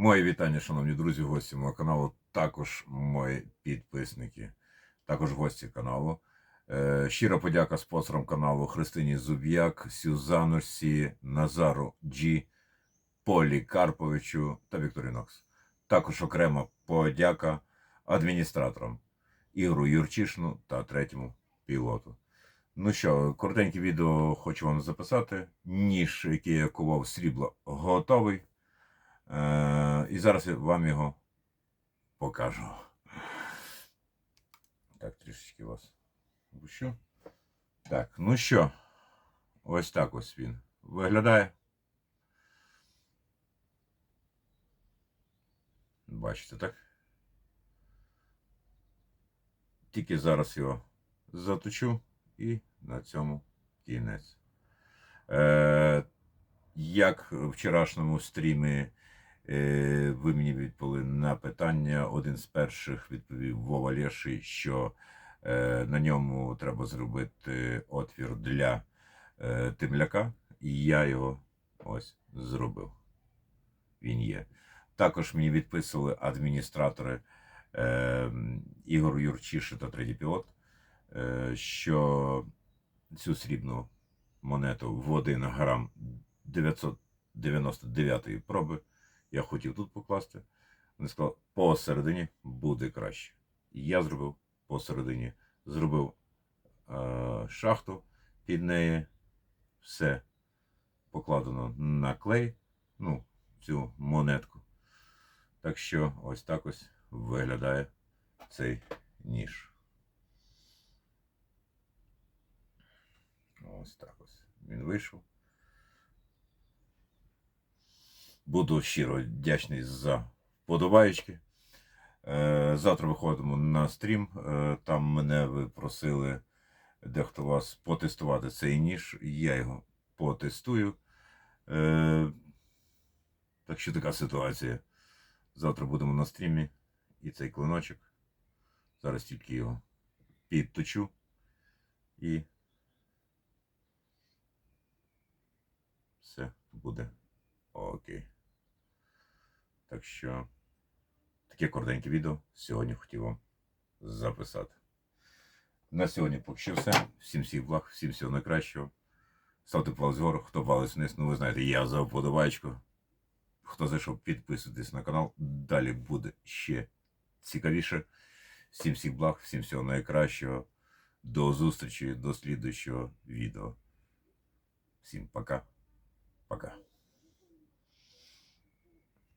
Мої вітання, шановні друзі, гості мого каналу, також мої підписники, також гості каналу. Е, Щира подяка спонсорам каналу Христині Зуб'як, Сюзанусі, Назару Джі, Полі Карповичу та Вікторі Нокс. Також окрема подяка адміністраторам Ігору Юрчишину та третьому пілоту. Ну що, коротеньке відео хочу вам записати. Ніж, який я кував срібло, готовий. Е, і зараз я вам його покажу. Так, трішечки вас опущу. Так, ну що, ось так ось він виглядає. Бачите, так? Тільки зараз його заточу і на цьому кінець. Е, як в вчорашньому стрімі ви мені відповіли на питання, один з перших відповів Вова Лєший, що е, на ньому треба зробити отвір для е, темляка, і я його ось зробив. Він є. Також мені відписували адміністратори е, Ігор Юрчиши та третій пілот, е, що цю срібну монету в 1 грам 999 проби я хотів тут покласти. Вони сказали, посередині буде краще. Я зробив посередині. Зробив е, шахту під неї, все покладено на клей, ну, цю монетку. Так що ось так ось виглядає цей ніж. Ось так ось він вийшов. Буду щиро вдячний за вподобаєчки. Е, Завтра виходимо на стрім. Е, Там мене ви просили дехто вас потестувати цей ніж. Я його потестую. Е, Так що така ситуація. Завтра будемо на стрімі. І цей клиночок. Зараз тільки його підточу. І все буде окей. Так що таке коротеньке відео сьогодні хотів вам записати. На сьогодні поки що все. Всім всіх благ, всім всього найкращого. Ставте палець вгору, хто палець вниз, ну ви знаєте, я за вподобайку. Хто зайшов, підписуйтесь на канал. Далі буде ще цікавіше. Всім всіх благ, всім всього найкращого. До зустрічі, до слідуючого відео. Всім пока. Пока.